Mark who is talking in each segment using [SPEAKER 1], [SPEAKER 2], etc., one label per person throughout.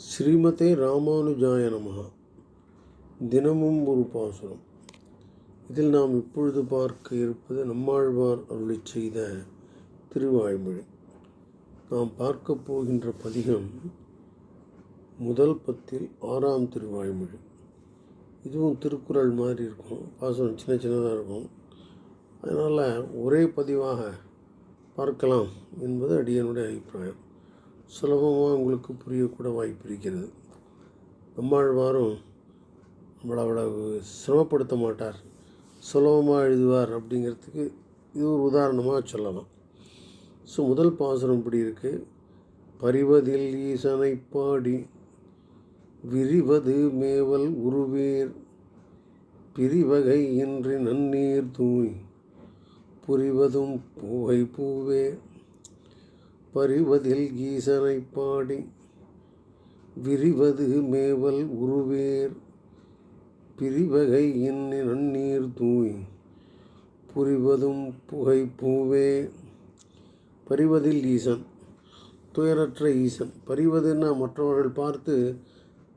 [SPEAKER 1] ஸ்ரீமதே ராமானுஜாய நமகா தினமும் ஒரு பாசுரம். இதில் நாம் இப்பொழுது பார்க்க இருப்பது நம்மாழ்வார் அருளிச் செய்த திருவாய்மொழி. நாம் பார்க்க போகின்ற பதிகம் முதல் பத்தில் ஆறாம் திருவாய்மொழி. இதுவும் திருக்குறள் மாதிரி இருக்கும். பாசுரம் சின்ன சின்னதாக இருக்கும். அதனால் ஒரே பதிவாக பார்க்கலாம் என்பது அடியனுடைய அபிப்பிராயம். சுலபமாக உங்களுக்கு புரியக்கூட வாய்ப்பு இருக்கிறது. நம்மாழ்வாரும் நம்மளை அவ்வளவு சிரமப்படுத்த மாட்டார். சுலபமாக எழுதுவார் அப்படிங்கிறதுக்கு இது ஒரு உதாரணமாக சொல்லலாம். ஸோ முதல் பாசுரம் இப்படி இருக்குது பரிவதில் ஈசனை பாடி விரிவது மேவல் உருவேர். பிரிவகை இன்றி நன்னீர் தூய். புரிவதும் பூவை பூவே. பரிவதில் ஈசனை பாடி விரிவது மேவல் உருவேர். பிரிவகை இன்னி தூய் புரிவதும் புகை பூவே பரிவதில் ஈசன் துயரற்ற ஈசன். பரிவதுன்னா மற்றவர்கள் பார்த்து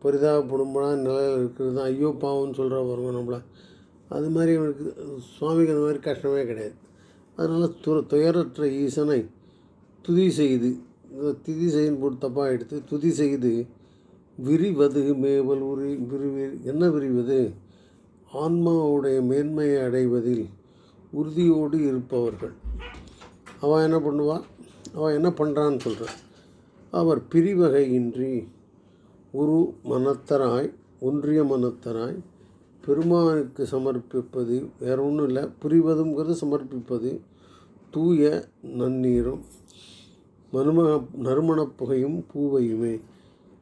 [SPEAKER 1] பரிதாபப்படும்படா நிலையில் இருக்கிறது தான். ஐயோ பாவம்னு சொல்கிற வருவோம் நம்மளை. அது மாதிரி அவனுக்கு சுவாமிக்கு அந்த மாதிரி கஷ்டமே கிடையாது. அதனால் துர துயரற்ற ஈசனை துதி செய்து துதி செய்யும் போட்டு தப்பாக எடுத்து துதி செய்து விரிவது மேவல் உரி விரிவி என்ன விரிவது? ஆன்மாவுடைய மேன்மையை அடைவதில் உறுதியோடு இருப்பவர்கள். அவன் என்ன பண்ணுவான் அவன் என்ன பண்ணுறான்னு சொல்கிறான் அவர் பிரிவகையின்றி ஒரு மனத்தராய் ஒன்றிய மனத்தராய் பெருமானுக்கு சமர்ப்பிப்பது வேற ஒன்றும் இல்லை புரிவதுங்கிறது சமர்ப்பிப்பது தூய நன்னீரும். மருமக நறுமணப் புகையும் பூவையுமே.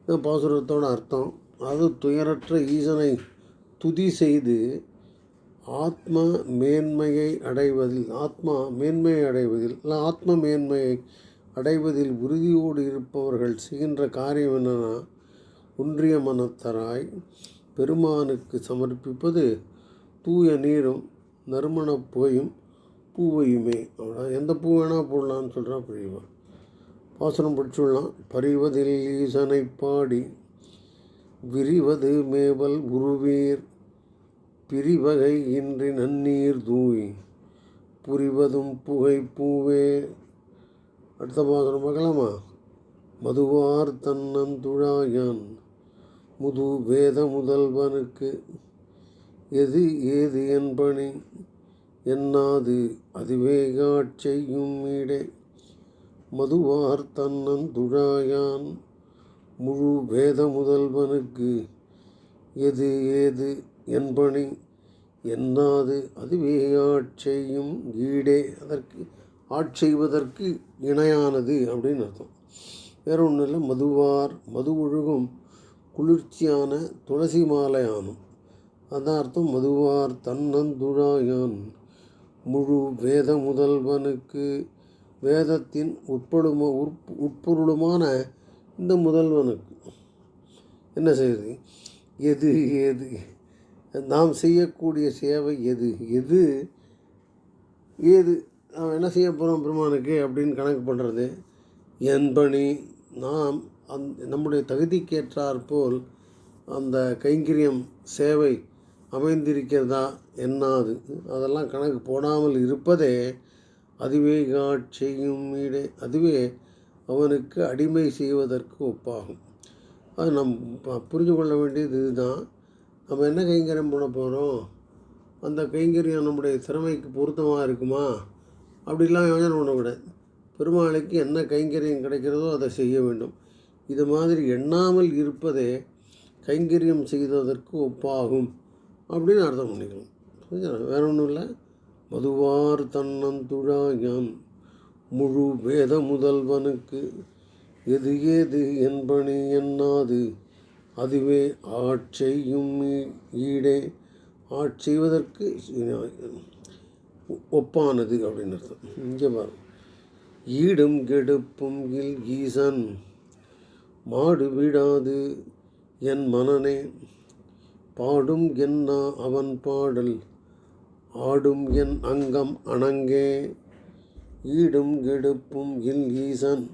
[SPEAKER 1] பாசுரத்தோட அர்த்தம். அது துயரற்ற ஈசனை துதி செய்து ஆத்ம மேன்மையை அடைவதில் ஆத்மா மேன்மையை அடைவதில் இல்லை ஆத்ம மேன்மையை அடைவதில் உறுதியோடு இருப்பவர்கள் செய்கின்ற காரியம் என்னென்னா ஒன்றிய மனத்தராய் பெருமானுக்கு சமர்ப்பிப்பது தூய நீரும் நறுமணப் புகையும் பூவையுமே. அவ்வளோ எந்த பூ வேணால் போடலான்னு சொல்கிறா பெரியவா. வாசனம் படிச்சுடலாம். பறிவதில் ஈசனை பாடி விரிவது மேவல் உருவீர். பிரிவகை இன்றி நன்னீர் தூய் புரிவதும் புகை பூவே. அடுத்த வாசனம் பார்க்கலாமா? மதுவார் தன்னந்துழாயான் முது வேத முதல்வனுக்கு. எது ஏது என்பனி என்னாது அதுவே காட்செய்யும் மீடே மதுவார் தன்னந்துழாயான் முழு வேத முதல்வனுக்கு எது ஏது என்பனை என்னாது அதுவே ஆட்செய்யும் ஈடே அதற்கு ஆட்செய்வதற்கு இணையானது அப்படின்னு அர்த்தம். வேற ஒன்றும் இல்லை. மதுவார் மது ஒழுகும் குளிர்ச்சியான துளசி மாலையானும். அதான் அர்த்தம். மதுவார் தன்னந்துழாயான் முழு வேத முதல்வனுக்கு வேதத்தின் உட்படும உட்பு உட்பொருளுமான இந்த முதல்வனுக்கு என்ன செய்யுது எது எது? நாம் செய்யக்கூடிய சேவை எது? எது? ஏது? நாம் என்ன செய்ய போகிறோம் பெருமானுக்கு அப்படின்னு கணக்கு பண்ணுறது என்பணி நாம் அந் நம்முடைய தகுதிக்கேற்றாற் போல் அந்த கைங்கரியம் சேவை அமைந்திருக்கிறதா? என்னாது? அதெல்லாம் கணக்கு போடாமல் இருப்பதே அதுவே காட்சியும் இடே அதுவே அவனுக்கு அடிமை செய்வதற்கு ஒப்பாகும். அது நம் புரிந்து கொள்ள வேண்டியது இதுதான். நம்ம என்ன கைங்கரியம் பண்ண போகிறோம் அந்த கைங்கரியம் நம்முடைய திறமைக்கு பொருத்தமாக இருக்குமா? அப்படிலாம் யோஜனை பண்ணக்கூடாது பெருமாளுக்கு என்ன கைங்கரியம் கிடைக்கிறதோ அதை செய்ய வேண்டும். இது மாதிரி எண்ணாமல் இருப்பதே கைங்கரியம் செய்ததற்கு ஒப்பாகும் அப்படின்னு அர்த்தம் பண்ணிக்கணும். புரிஞ்சா வேற ஒன்றும் இல்லை? மதுவார் தன்னந்துழாயான் முழு வேத முதல்வனுக்கு எது ஏது என்பனி என்னாது அதுவே ஆட்செய்யும் ஈடே. ஆட்செய்வதற்கு ஒப்பானது அப்படின்னு அர்த்தம். இங்கே பாரு. ஈடும் கெடுப்பும் இல் ஈசன். மாடு விடாது என் மனனே. பாடும் என்ன அவன் பாடல். ஆடும் என் அங்கம் அணங்கே ஈடும் கெடுப்பும் இல் ஈசன்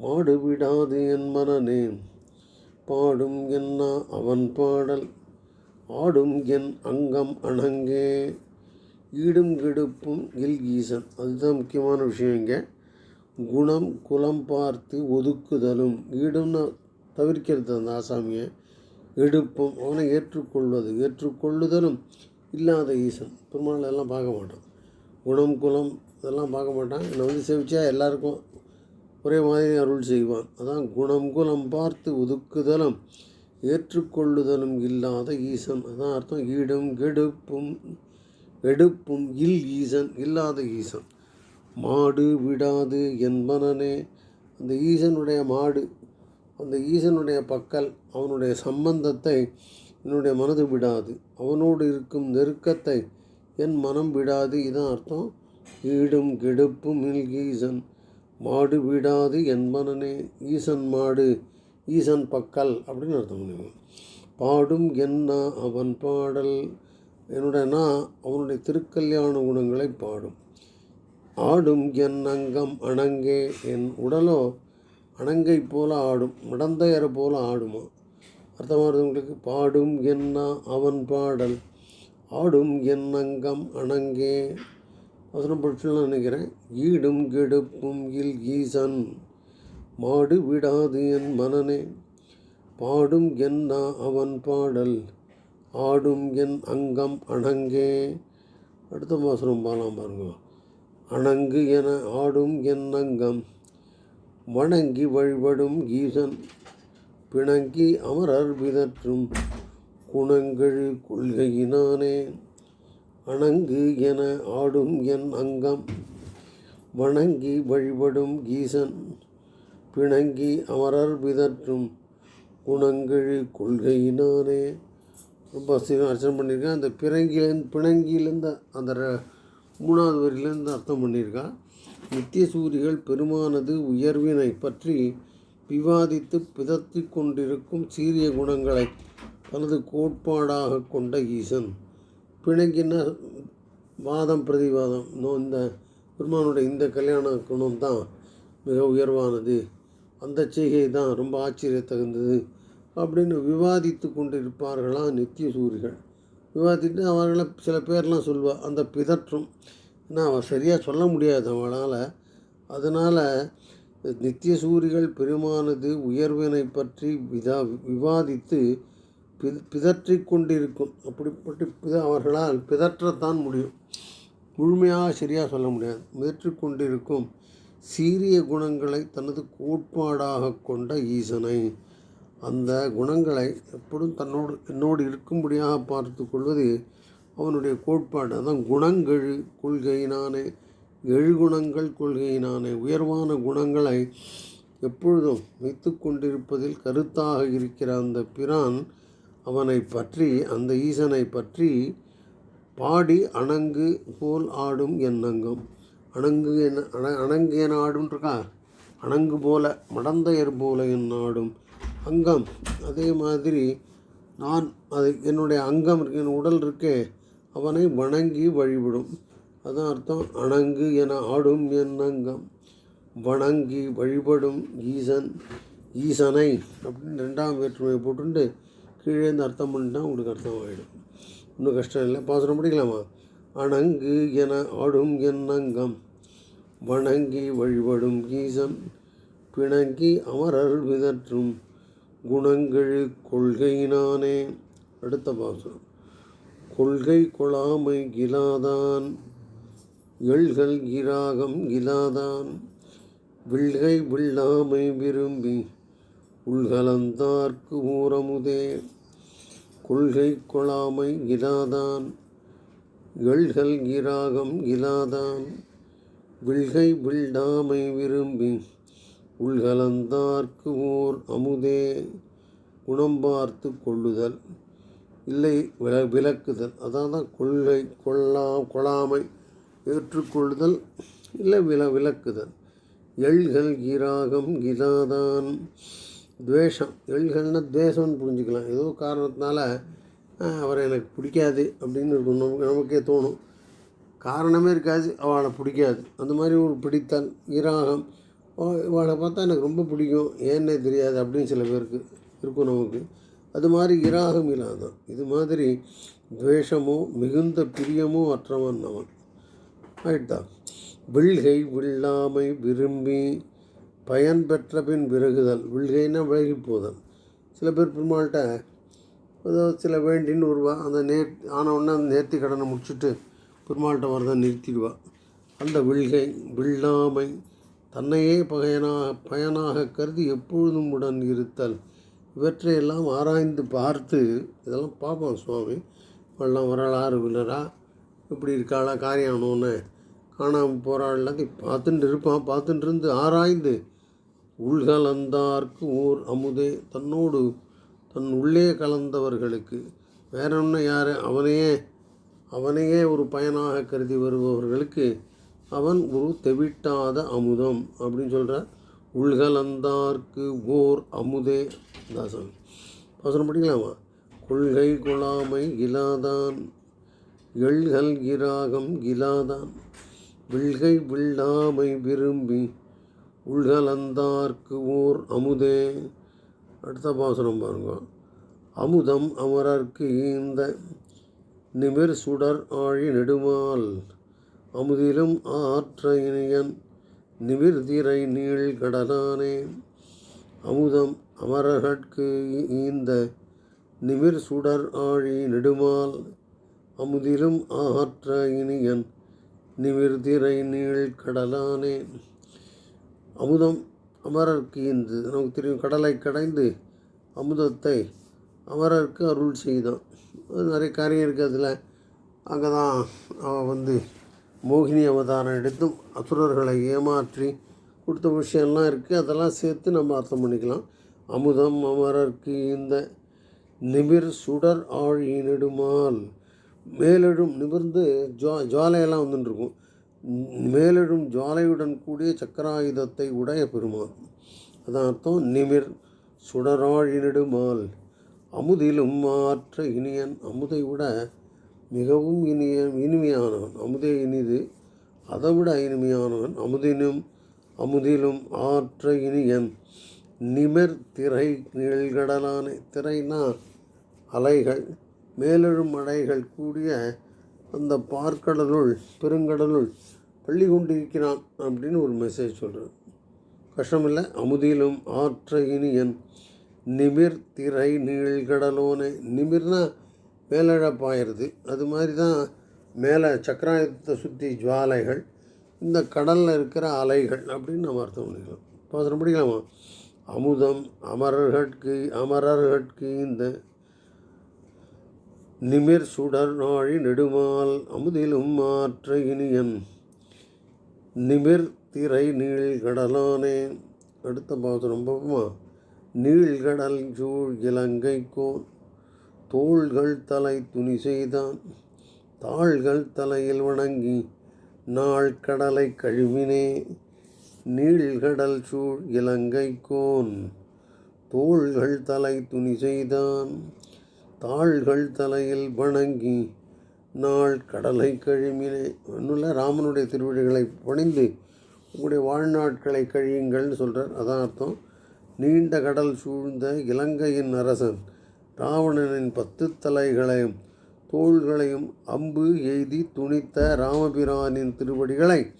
[SPEAKER 1] மாடுவிடாது என் மனநே பாடும் என்னா அவன் பாடல் ஆடும் என் அங்கம் அணங்கே ஈடும் கெடுப்பும் இல் ஈசன். அதுதான் முக்கியமான விஷயம் இங்கே. குணம் குலம் பார்த்து ஒதுக்குதலும் ஈடும்னு தவிர்க்கிறது அந்த ஆசாமியை. எடுப்பும் அவனை ஏற்றுக்கொள்வது ஏற்றுக்கொள்ளுதலும் இல்லாத ஈசன். பெருமாள் எல்லாம் பார்க்க மாட்டான். குணம் குலம் இதெல்லாம் பார்க்க மாட்டான். என்னை வந்து சேவிச்சா எல்லாருக்கும் ஒரே மாதிரி அருள் செய்வான். அதான் குணம் குலம் பார்த்து ஒதுக்குதலும் ஏற்றுக்கொள்ளுதலும் இல்லாத ஈசன். அதான் அர்த்தம். ஈடும் கெடுப்பும் எடுப்பும் இல் ஈசன் இல்லாத ஈசன். மாடு விடாது என்பனனே அந்த ஈசனுடைய மாடு அந்த ஈசனுடைய பக்கல் அவனுடைய சம்பந்தத்தை என்னுடைய மனது விடாது. அவனோடு இருக்கும் நெருக்கத்தை என் மனம் விடாது. இதான் அர்த்தம் ஈடும் கெடுப்பும் ஈசன். மாடு விடாது என் மனனே ஈசன் மாடு ஈசன் பக்கல் அப்படின்னு அர்த்தம் பண்ணுவேன் பாடும் என்ன அவன் பாடல். என்னுடைய அவனுடைய திருக்கல்யாண குணங்களை பாடும். ஆடும் என் அங்கம் அணங்கே என் உடலோ அணங்கை போல ஆடும். மடந்தையரை போல ஆடுமா? அர்த்தமாகிறது உங்களுக்கு பாடும் என்ன அவன் பாடல் ஆடும் என் அங்கம் அணங்கே. வசனம் படிச்சுலாம் நினைக்கிறேன். ஈடும் கெடுப்பும் இல் ஈசன் மாடு விடாது என் மனனே. பாடும் என்ன அவன் பாடல் ஆடும் என் அங்கம் அணங்கே. அடுத்த மாசனம் பாலாம் பாருங்க. அணங்கு என ஆடும் என் அங்கம் வணங்கி வழிபடும் ஈசன். பிணங்கி அமரர் விதற்றும் குணங்கள் கொள்கையினானே. அணங்கு என ஆடும் என் அங்கம். வணங்கி வழிபடும் ஈசன் பிணங்கி அமரர் விதற்றும் குணங்கள் கொள்கையினானே. ரொம்ப அர்ச்சனை பண்ணியிருக்கேன் அந்த பிறங்கிலேருந்து பிணங்கியிலேருந்து அந்த ர- மூணாவது வரியிலேருந்து அர்த்தம் பண்ணியிருக்கான் நித்திய சூரிகள் பெருமானது உயர்வினை பற்றி விவாதித்து பிதற்றி கொண்டிருக்கும் சீரிய குணங்களை தனது கோட்பாடாக கொண்ட ஈசன். பிணங்கின வாதம் பிரதிவாதம். இன்னும் இந்த பெருமானுடைய இந்த கல்யாண குணம் தான் மிக உயர்வானது. அந்த செய்கை தான் ரொம்ப ஆச்சரியத்தகுந்தது அப்படின்னு விவாதித்து கொண்டிருப்பார்களாம் நித்திய சூரிகள் விவாதித்து அவர்களை சில பேர்லாம் சொல்லுவாள் அந்த பிதற்றும். ஏன்னா அவன் சரியாக சொல்ல முடியாது அவளால். அதனால் நித்திய சூரிகள் பெருமானது உயர்வினை பற்றி விதா விவாதித்து பி பிதற்றி கொண்டிருக்கும். அப்படிப்பட்டு பித அவர்களால் பிதற்றத்தான் முடியும். முழுமையாக சரியாக சொல்ல முடியாது. முயற்சிக் கொண்டிருக்கும் சீரிய குணங்களை தனது கோட்பாடாக கொண்ட ஈசனை அந்த குணங்களை எப்பொழுதும் தன்னோடு என்னோடு இருக்கும்படியாக பார்த்து கொள்வது அவனுடைய கோட்பாடு. அதான் குணங்கெழு கொள்கையினானே எழுகுணங்கள் கொள்கையினானே உயர்வான குணங்களை எப்பொழுதும் வைத்து கொண்டிருப்பதில் கருத்தாக இருக்கிற அந்த பிரான் அவனை பற்றி அந்த ஈசனை பற்றி பாடி அணங்கு போல் ஆடும் எண்ணங்கம் அணங்கு என அண அணங்கு என ஆடும்ன்றக்கா? அணங்கு போல மடந்தையர் போல என் ஆடும் அங்கம். அதே மாதிரி நான் அது என்னுடைய அங்கம் என் உடல் இருக்கே அவனை வணங்கி வழிபடும். அதான் அர்த்தம் அணங்கு என ஆடும் என் அங்கம். வணங்கி வழிபடும் ஈசன் ஈசனை அப்படின்னு ரெண்டாம் வேற்றுமையை போட்டுண்டு கீழே இருந்து அர்த்தம் பண்ணிட்டா உங்களுக்கு அர்த்தம் ஆகிடும் இன்னும் கஷ்டம் இல்லை. பாசுரம் படிக்கலாமா? அணங்கு என ஆடும் என் அங்கம். வணங்கி வழிபடும் ஈசன் பிணங்கி அமரர் விதற்றும் குணங்கள் கொள்கையினானே அடுத்த பாசுரம் கொள்கை கொளாமை கிலாதான் எள்கள் இராகம் இலாதான் வில்கை வில்லாமை விரும்பி உள்கலந்தார்க்கு ஊரமுதே. கொள்கை கொளாமை இலாதான். எள்கள் இராகம் இலாதான். வில்கை வில்லாமை விரும்பி உள்கலந்தார்க்கு ஓர் அமுதே. குணம் பார்த்து கொள்ளுதல் இல்லை வில விலக்குதல் அதான் தான் கொள்கை கொள்ளா கொள்ளாமை ஏற்றுக்கொள்ளுதல் இல்லை வில விலக்குதல் எள்கள் இராகம் கிதாதான் துவேஷம் எள்கள்னா துவேஷம்னு புரிஞ்சுக்கலாம். ஏதோ காரணத்தினால அவரை எனக்கு பிடிக்காது அப்படின்னு இருக்கும். நமக்கு நமக்கே தோணும். காரணமே இருக்காது அவளை பிடிக்காது. அந்த மாதிரி ஒரு பிடித்தல் இராகம் இவளை பார்த்தா எனக்கு ரொம்ப பிடிக்கும். ஏன்னே தெரியாது அப்படின்னு சில பேருக்கு இருக்கும் நமக்கு. அது மாதிரி இராகம் இல்லாதான். இது மாதிரி துவேஷமோ மிகுந்த பிரியமோ அற்றவன் அவன். ஆயிட்டா வில்கை வில்லாமை விரும்பி பயன் பெற்ற பின் விறகுதல் வில்கைன்னா விலகி போதல் சில பேர் பெருமாள்கிட்ட ஏதோ சில வேண்டின்னு வருவா. அந்த நேர் ஆனவுடனே அந்த நேர்த்தி கடனை முடிச்சுட்டு பெருமாள்கிட்ட வரதை நிறுத்திடுவா. அந்த வில்கை வில்லாமை தன்னையே பகையனாக பயனாக கருதி எப்பொழுதும் உடன் இருத்தல். இவற்றையெல்லாம் ஆராய்ந்து பார்த்து இதெல்லாம் பார்ப்போம் சுவாமி. வெள்ளம் வரலாறு வில்லரா? இப்படி இருக்காளா காரியம் ஆனோன்னு காணாமல் போகிறாள் எல்லாத்தையும் பார்த்துட்டு இருப்பான் பார்த்துட்டு இருந்து ஆராய்ந்து உள்கலந்தார்க்கு ஓர் அமுதே. தன்னோடு தன் உள்ளே கலந்தவர்களுக்கு வேற ஒன்று யார்? அவனையே அவனையே ஒரு பயனாக கருதி வருபவர்களுக்கு அவன் ஒரு தெவிட்டாத அமுதம் அப்படின்னு சொல்கிறார் உள்கலந்தார்க்கு ஓர் அமுதே. தாசன் அவசரம் படிக்கலாமா? கொள்கை கொள்ளாமை இலாதான். எள்கள் கிராகம் கிலாதான் வில்கை வில்லாமை விரும்பி உள்கலந்தார்க்கு ஓர் அமுதே. அடுத்த பாசனம் பாருங்க. அமுதம் அமரர்க்கு ஈந்த நிமிர் சுடர் ஆழி நெடுமால். அமுதிலும் ஆற்ற இனியன் நிமிர்திரை நீள் கடலானே. அமுதம் அமரர்கட்கு ஈந்த நிமிர் சுடர் ஆழி நெடுமால். அமுதிலும் ஆற்ற இனியன் நிமிர்திரை நீள் கடலானே. அமுதம் அமரர்க்கு ஈந்து நமக்கு தெரியும் கடலை கடைந்து அமுதத்தை அமரருக்கு அருள் செய்தான். அது நிறைய காரியம் இருக்குது அதில். அங்கே தான் அவன் வந்து மோகினி அவதாரம் எடுத்தும் அசுரர்களை ஏமாற்றி கொடுத்த விஷயம்லாம் இருக்குது அதெல்லாம் சேர்த்து நம்ம அர்த்தம் பண்ணிக்கலாம். அமுதம் அமரர்க்கு இந்த நிமிர் சுடர் ஆழி நெடுமால் மேலெழும் நிமிர்ந்து ஜோ ஜுவாலையெல்லாம் வந்துட்டு இருக்கும் மேலெழும் ஜுவாலையுடன் கூடிய சக்கராயுதத்தை உடைய பெருமான். அதான் அர்த்தம் நிமிர் சுடராழினிடுமால் அமுதிலும் மாற்ற இனியன் அமுதை விட மிகவும் இனிய இனிமையானவன் அமுதே இனிது அதை விட இனிமையானவன் அமுதினும் அமுதிலும் ஆற்ற இனியன். நிமிர் திரை நிழல்கடலான திரைனா அலைகள் மேலெழும் அலைகள் கூடிய அந்த பார்க்கடலுள் பெருங்கடலுள் பள்ளி கொண்டிருக்கிறான் அப்படின்னு ஒரு மெசேஜ் சொல்கிறேன் கஷ்டமில்லை அமுதிலும் ஆற்ற இனியன். நிமிர் திரை நீழ்கடலோனே நிமிர்னா மேலழ பாயிருது அது மாதிரி தான் மேலே சக்கராயத்தை சுற்றி ஜுவாலைகள் இந்த கடலில் இருக்கிற அலைகள் அப்படின்னு நம்ம அர்த்தம் பண்ணிக்கலாம். பாசனம் முடிக்கலாமா அமுதம் அமரர்கட்கு அமரர்கட்கு இந்த நிமிர் சுடர் நாழி நெடுமால் அமுதிலும் மாற்ற இனியன். நிமிர் திரை நீள்கடலானே அடுத்த பாவத்து பார்ப்போமா நீள்கடல் சூழ் இலங்கைக்கோன் தோள்கள் தலை துணி செய்தான். தாள்கள் தலையில் வணங்கி நாள் கடலை கழுவினே. நீள்கடல் சூழ் இலங்கைக்கோன். தோள்கள் தலை துணி செய்தான். தாள்கள் தலையில் வணங்கி நாள் கடலை கழிமிலே. ஒன்றும் ராமனுடைய திருவிழிகளை பணிந்து உங்களுடைய வாழ்நாட்களை கழியுங்கள்னு சொல்கிறார் அதான் அர்த்தம். நீண்ட கடல் சூழ்ந்த இலங்கையின் அரசன் ராவணனின் பத்து தலைகளையும் தோள்களையும் அம்பு எய்தி துணித்த ராமபிரானின் திருவடிகளை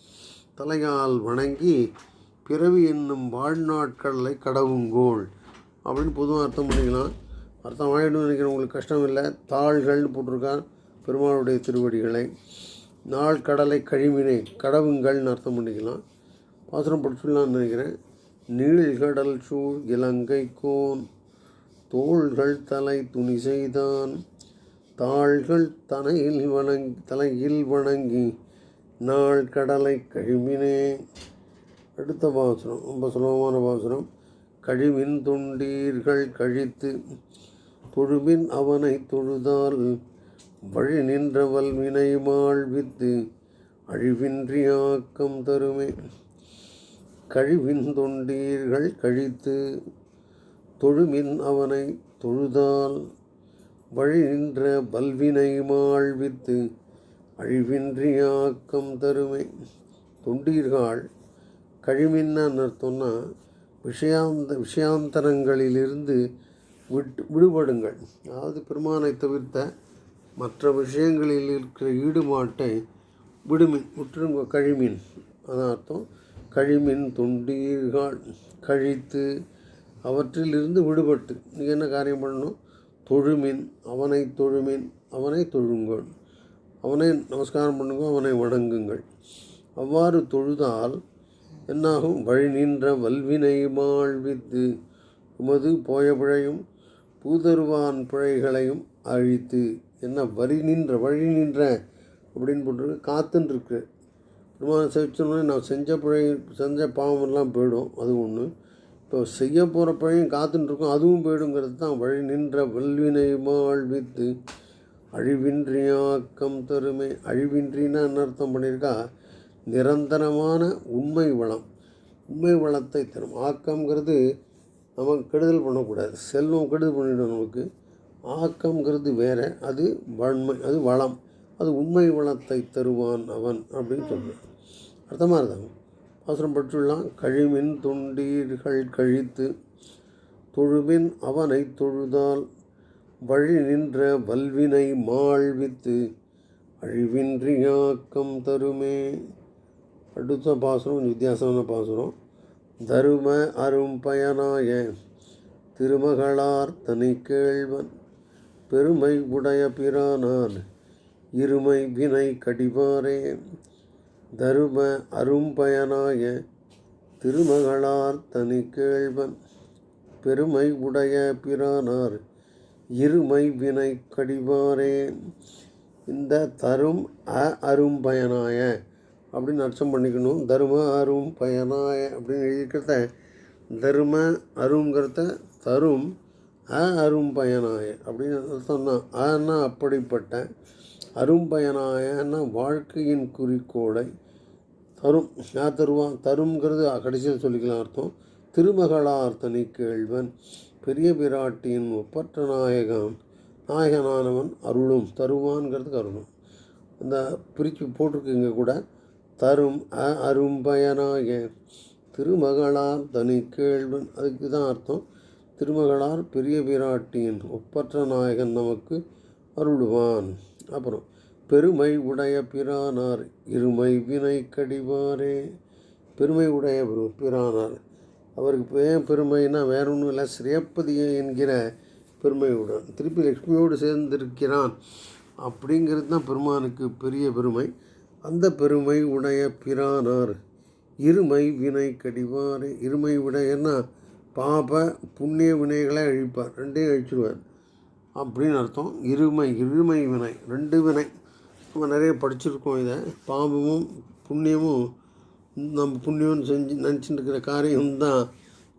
[SPEAKER 1] தலையால் வணங்கி பிறவி என்னும் வாழ்நாட்களை கடவுங்கோள் அப்படின்னு பொதுவாக அர்த்தம் பண்ணிக்கலாம். அர்த்தம் ஆகிடும் நினைக்கிறேன் உங்களுக்கு கஷ்டம் இல்லை. தாள்கள்னு போட்டிருக்கான் பெருமாளுடைய திருவடிகளை. நாள் கடலை கழிவினை கடவுங்கள்னு அர்த்தம் பண்ணிக்கலாம். பாசுரம் படிச்சுடலான்னு நினைக்கிறேன். நீள்கடல் சூழ் இலங்கை கோன் தோள்கள் தலை துணி செய்தான். தாள்கள் தலையில் வணங்கி தலையில் வணங்கி நாள் கடலை கழிவினே. அடுத்த பாசுரம் ரொம்ப சுலபமான பாசுரம். கழிவின் தொண்டீர்கள் கழித்து தொழுமின் அவனை தொழுதால் வழி நின்றவல் வினை மாழ்வித்து அழிவின்றி ஆக்கம் தருமே. கழிவின் தொண்டீர்கள் கழித்து தொழுமின் அவனை தொழுதால் வழி நின்ற பல்வினை மாழ்வித்து அழிவின்றி ஆக்கம் தருமை. தொண்டீர்கள் கழிமின்னு சொன்னால் விஷயாந்த விஷயாந்தரங்களிலிருந்து விட்டு விடுபடுங்கள். அதாவது பெருமானை தவிர்த்த மற்ற விஷயங்களில் இருக்கிற ஈடுபாட்டை விடுமின் முற்றிலும் கழிமின். அதான் அர்த்தம். கழிமின் தொண்டீர்கள் கழித்து அவற்றிலிருந்து விடுபட்டு. நீங்கள் என்ன காரியம் பண்ணணும்? தொழுமின் அவனை தொழுமின் அவனை தொழுங்கள். அவனை நமஸ்காரம் பண்ணுங்க அவனை வணங்குங்கள். அவ்வாறு தொழுதால் என்னாகும்? வழி நின்ற வல்வினை வாழ்வித்து உமது போய பிழையும் பூதருவான் பிழைகளையும் அழித்து என்ன வரி நின்ற வழி நின்ற அப்படின்னு போட்டு காத்துன்ருக்கு பெருமாள் செவிச்சோன்னே நான் செஞ்ச பிழை செஞ்ச பாவமெல்லாம் போயிடும். அது ஒன்று இப்போ செய்ய போகிற பழையும் காத்துன்னு இருக்கும் அதுவும் போயிடுங்கிறது தான். வழி நின்ற வல்வினை வாழ்வித்து அழிவின்றியாக்கம் தருமை. அழிவின்றினா என்ன அர்த்தம் பண்ணியிருக்கா? நிரந்தரமான உண்மை வளம். உண்மை வளத்தை தரும். ஆக்கம்ங்கிறது நமக்கு கெடுதல் பண்ணக்கூடாது. செல்வம் கெடுதல் பண்ணிவிடும் நமக்கு. ஆக்கம்ங்கிறது வேற. அது வன்மை அது வளம். அது உண்மை வளத்தை தருவான் அவன் அப்படின்னு சொல்கிறான் அர்த்தமாக இருந்தாங்க பாசுரம் பற்றுலாம் கழிமின் தொண்டீர்கள் கழித்து தொழுவின் அவனை தொழுதால் வழி நின்ற வல்வினை மாழ்வித்து அழிவின்றியாக்கம் தருமே. அடுத்த பாசுரம் கொஞ்சம் வித்தியாசமான பாசுரம். தரும அரும் பயனாய திருமகளார் தனி கேள்வன். பெருமை உடைய பிரானான் இருமை வினை கடிவாரே. தரும அரும்பயனாய திருமகளார் தனி கேள்வன். பெருமை உடைய பிரானார் இருமை வினை கடிவாரே. இந்த தரும் அ அரும்பயனாய அப்படின்னு அர்த்தம் பண்ணிக்கணும். தரும அரும் பயனாய அப்படின்னு எழுதிக்கிறத தரும அருங்கிறத தரும். அ அரும் பயனாய அப்படின்னு அர்த்தம் அன்னா ஆனா அப்படிப்பட்ட அரும்பயனாயன்னா வாழ்க்கையின் குறிக்கோளை தரும். யார் தருவான் தருங்கிறது கடைசியில் சொல்லிக்கலாம் அர்த்தம். திருமகளார்த்தனை கேள்வன் பெரிய பிராட்டியின் ஒப்பற்ற நாயகன் நாயகனானவன் அருளும் தருவான்கிறதுக்கு அருளும் அந்த பிரித்து போட்டிருக்குங்க கூட. தரும் அ அரும்பயனாய திருமகளார் தனி கேள்வன் அதுக்கு தான் அர்த்தம். திருமகளார் பெரிய பிராட்டியின் ஒப்பற்ற நாயகன் நமக்கு அருளுவான். அப்புறம் பெருமை உடைய பிரானார் இருமை வினை கடிவாரே. பெருமை உடைய பிரானார். அவருக்கு ஏன் பெருமைனா வேற ஒன்றும் இல்லை சிரேப்பதி என்கிற பெருமையுடன். திருப்பி லக்ஷ்மியோடு சேர்ந்திருக்கிறான். அப்படிங்கிறது தான் பெருமானுக்கு பெரிய பெருமை. அந்த பெருமை உடைய பிரானார். இருமை வினை கடிவாரே. இருமை உடையன்னா பாப புண்ணிய வினைகளை அழிப்பார். ரெண்டையும் அழிச்சிடுவார் அப்படின்னு அர்த்தம். இருமை இருமை வினை ரெண்டு வினை. நம்ம நிறைய படிச்சிருக்கோம் இதை. பாபமும் புண்ணியமும் நம்ம புண்ணியம்னு செஞ்சு நினச்சிட்டு இருக்கிற காரியம் தான்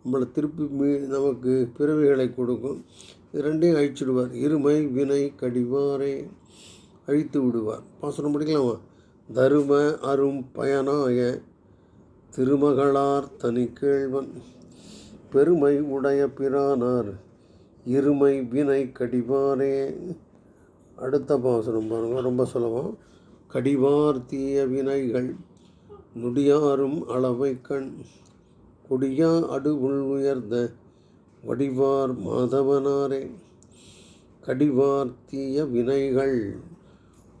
[SPEAKER 1] நம்மளை திருப்பி மீ நமக்கு பிறவிகளை கொடுக்கும். இது ரெண்டையும் அழிச்சிடுவார். இருமை வினை கடிவாரே. அழித்து விடுவார். பாசனம் படிக்கலாமா? தரும அரும் பயனாய திருமகளார் தனி கேள்வன். பெருமை உடைய பிரானார் இருமை வினை கடிவாரே. அடுத்த பாசனம் பாருங்க ரொம்ப சுலபம். கடிவார் தீய வினைகள் நுடியாரும் அளவை கண். கொடியா அடு உள் உயர்ந்த வடிவார் மாதவனாரே. கடிவார் தீய வினைகள்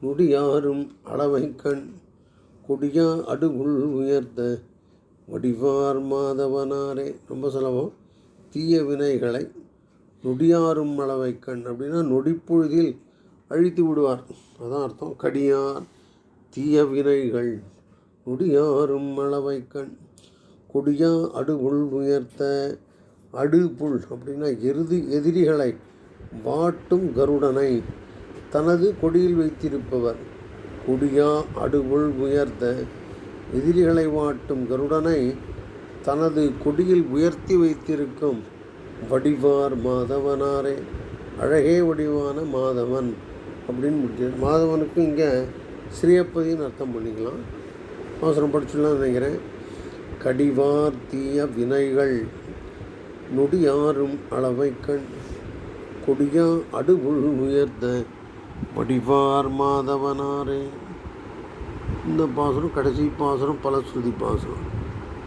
[SPEAKER 1] நுடியாரும் அளவை கண் கொடியா அடுகுள் உயர்த்த வடிவார் மாதவனாரே. ரொம்ப சுலபம். தீய வினைகளை நொடியாரும் அளவை கண் அப்படின்னா நொடிப்பொழுதில் அழித்து விடுவார். அதான் அர்த்தம். கடியார் தீய வினைகள் நொடியாரும் அளவை கண் கொடியா அடுகுள் உயர்த்த அடுபுல் அப்படின்னா எருது எதிரிகளை வாட்டும் கருடனை தனது கொடியில் வைத்திருப்பவர். குடியா அடுபுள் உயர்த்த எதிரிகளை வாட்டும் கருடனை தனது கொடியில் உயர்த்தி வைத்திருக்கும் வடிவார் மாதவனாரே. அழகே வடிவான மாதவன் அப்படின்னு முடிச்சு மாதவனுக்கு இங்கே ஸ்ரீயப்பதின்னு அர்த்தம் பண்ணிக்கலாம். அவசரம் படிச்சுலாம் நினைக்கிறேன். கடிவார் தீய வினைகள் நொடியாரும் அளவை கண். கொடியா அடுவுள் உயர்த்த வடிவார் மாதவனாரே. இந்த பாசுரம் கடைசி பாசுரம் பலஸ்ருதி பாசுரம்.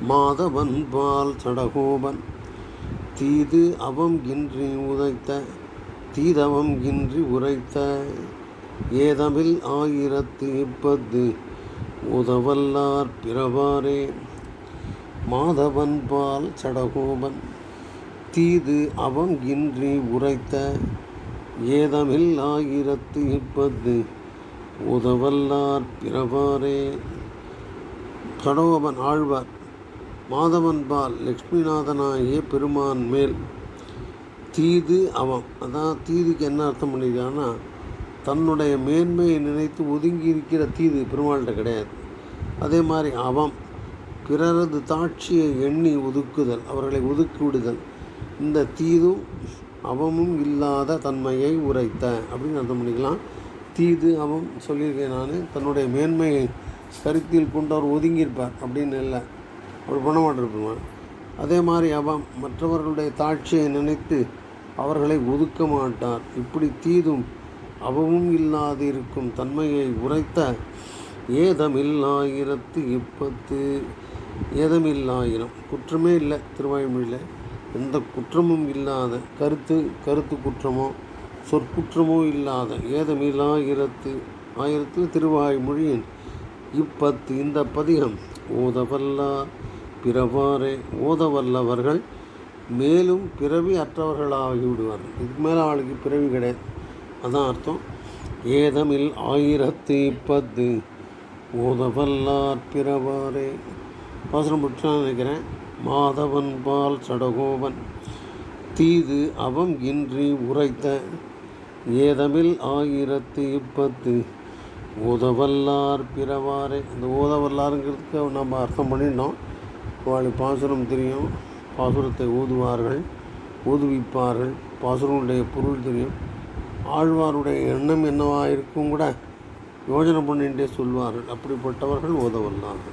[SPEAKER 1] மாதவன் பால் சடகோபன் தீது அவம் கின்றி உதைத்த தீதவம் கின்றி உரைத்த ஏதமில் ஆயிரத்து இப்பது உதவல்லார் பிறவாரே. மாதவன் பால் சடகோபன் தீது அவம் இன்றி உரைத்த ஏதமில் ஆயிரத்து இப்பது உதவல்லார் பிறவாரே கடோபன் ஆழ்வார். மாதவன் பால் லக்ஷ்மிநாதனாகிய பெருமான் மேல். தீது அவம். அதான் தீதுக்கு என்ன அர்த்தம் பண்ணியிருக்காங்கன்னா தன்னுடைய மேன்மையை நினைத்து ஒதுங்கி இருக்கிற தீது பெருமாள்கிட்ட கிடையாது. அதே மாதிரி அவம். பிறரது தாட்சியை எண்ணி ஒதுக்குதல் அவர்களை ஒதுக்கி விடுதல். இந்த தீதும் அவமும் இல்லாத தன்மையை உரைத்த அப்படின்னு அர்த்தம் பண்ணிக்கலாம். தீது அவம் சொல்லியிருக்கேன் நான். தன்னுடைய மேன்மையை கருத்தில் கொண்டு அவர் ஒதுங்கியிருப்பார் அப்படின்னு இல்லை. அப்படி பண்ண மாட்டிருப்பாங்க அதே மாதிரி அவம் மற்றவர்களுடைய தாட்சியை நினைத்து அவர்களை ஒதுக்க மாட்டார். இப்படி தீதும் அவமும் இல்லாது இருக்கும் தன்மையை உரைத்த ஏதமில்லாயிரத்து இப்பத்து ஏதமில்லாயிரம். குற்றமே இல்லை திருவாய்மொழியில். எந்த குற்றமும் இல்லாத கருத்து கருத்து குற்றமோ சொற்குற்றமோ இல்லாத ஏதமில்லாயிரத்து ஆயிரத்து திருவாய்மொழியின் இப்பத்து இந்த பதிகம். ஓதவல்லா பிறவாறே ஓதவல்லவர்கள் மேலும் பிறவி அற்றவர்களாகி விடுவார்கள் இதுக்கு மேலே அவளுக்கு பிறவி கிடையாது. அதான் அர்த்தம். ஏதமில் ஆயிரத்து இப்பத்து ஓதவல்லார் பிறவாறே. பாசனம் முடிச்சான்னு நினைக்கிறேன். மாதவன் பால் சடகோபன் தீது அவம் இன்றி உரைத்த ஏதமில் ஆயிரத்து இப்பத்து ஓதவல்லார் பிறவாறே இந்த ஓதவல்லாருங்கிறதுக்கு நம்ம அர்த்தம் பண்ணிட்டோம். வாழி பாசுரம் தெரியும். பாசுரத்தை ஊதுவார்கள் ஊதுவிப்பார்கள் பாசுரனுடைய பொருள் தெரியும். ஆழ்வாருடைய எண்ணம் என்னவாக இருக்கும் கூட யோஜனை பண்ணிகிட்டே சொல்வார்கள். அப்படிப்பட்டவர்கள் ஓதவல்லார்கள்.